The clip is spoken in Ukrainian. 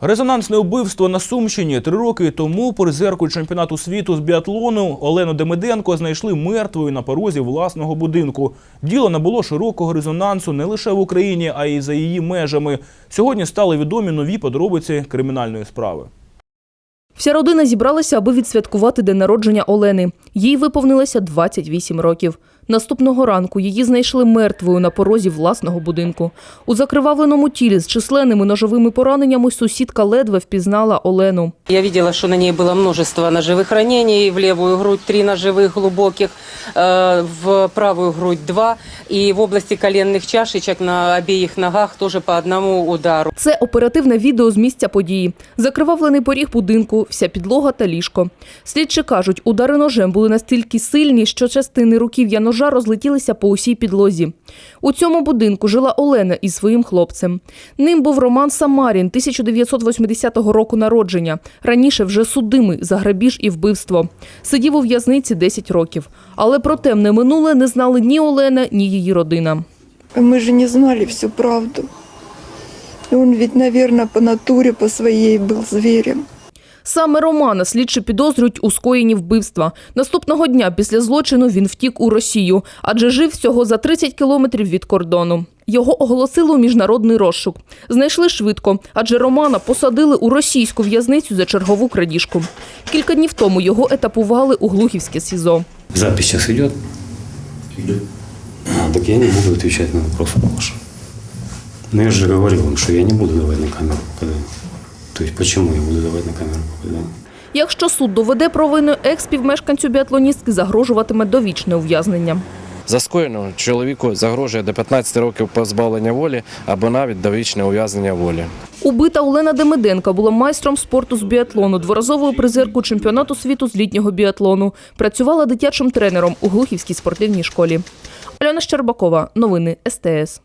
Резонансне вбивство на Сумщині три роки тому призерку чемпіонату світу з біатлону Олену Демиденко знайшли мертвою на порозі власного будинку. Діло набуло широкого резонансу не лише в Україні, а й за її межами. Сьогодні стали відомі нові подробиці кримінальної справи. Вся родина зібралася, аби відсвяткувати день народження Олени. Їй виповнилося 28 років. Наступного ранку її знайшли мертвою на порозі власного будинку. У закривавленому тілі з численними ножовими пораненнями сусідка ледве впізнала Олену. Я видела, что на ней было множество ножевых ранений. В левую грудь три ножевых глубоких, э, в правую грудь два. И в области коленных чашечек на обеих ногах тоже по одному удару. Це оперативне відео з місця події. Закривавлений поріг будинку, вся підлога та ліжко. Слідчі кажуть, удари ножем були настільки сильні, що частини руків'я ножа розлетілися по усій підлозі. У цьому будинку жила Олена із своїм хлопцем. Ним був Роман Самарін, 1980 року народження. Раніше вже судимий за грабіж і вбивство. Сидів у в'язниці 10 років. Але про темне минуле не знали ні Олена, ні її родина. Мы же не знали всю правду. Он ведь, по натуре, по своей был зверем. Саме Романа слідчі підозрюють у скоєнні вбивства. Наступного дня після злочину він втік у Росію, адже жив всього за 30 кілометрів від кордону. Його оголосили у міжнародний розшук. Знайшли швидко, адже Романа посадили у російську в'язницю за чергову крадіжку. Кілька днів тому його етапували у Глухівське СІЗО. Запись сейчас идет? Идет. А, так я не буду отвечать на вопросы ваши. Но я же говорил вам, что я не буду давать на камеру попадания. То есть почему я буду давать на камеру попадания? Якщо суд доведе провину, екс-співмешканцю біатлоністки загрожуватиме довічне ув'язнення. За скоєно чоловіку загрожує до 15 років позбавлення волі або навіть довічне ув'язнення волі. Убита Олена Демиденка була майстром спорту з біатлону, дворазовою призеркою чемпіонату світу з літнього біатлону. Працювала дитячим тренером у Глухівській спортивній школі. Альона Щербакова. Новини СТС.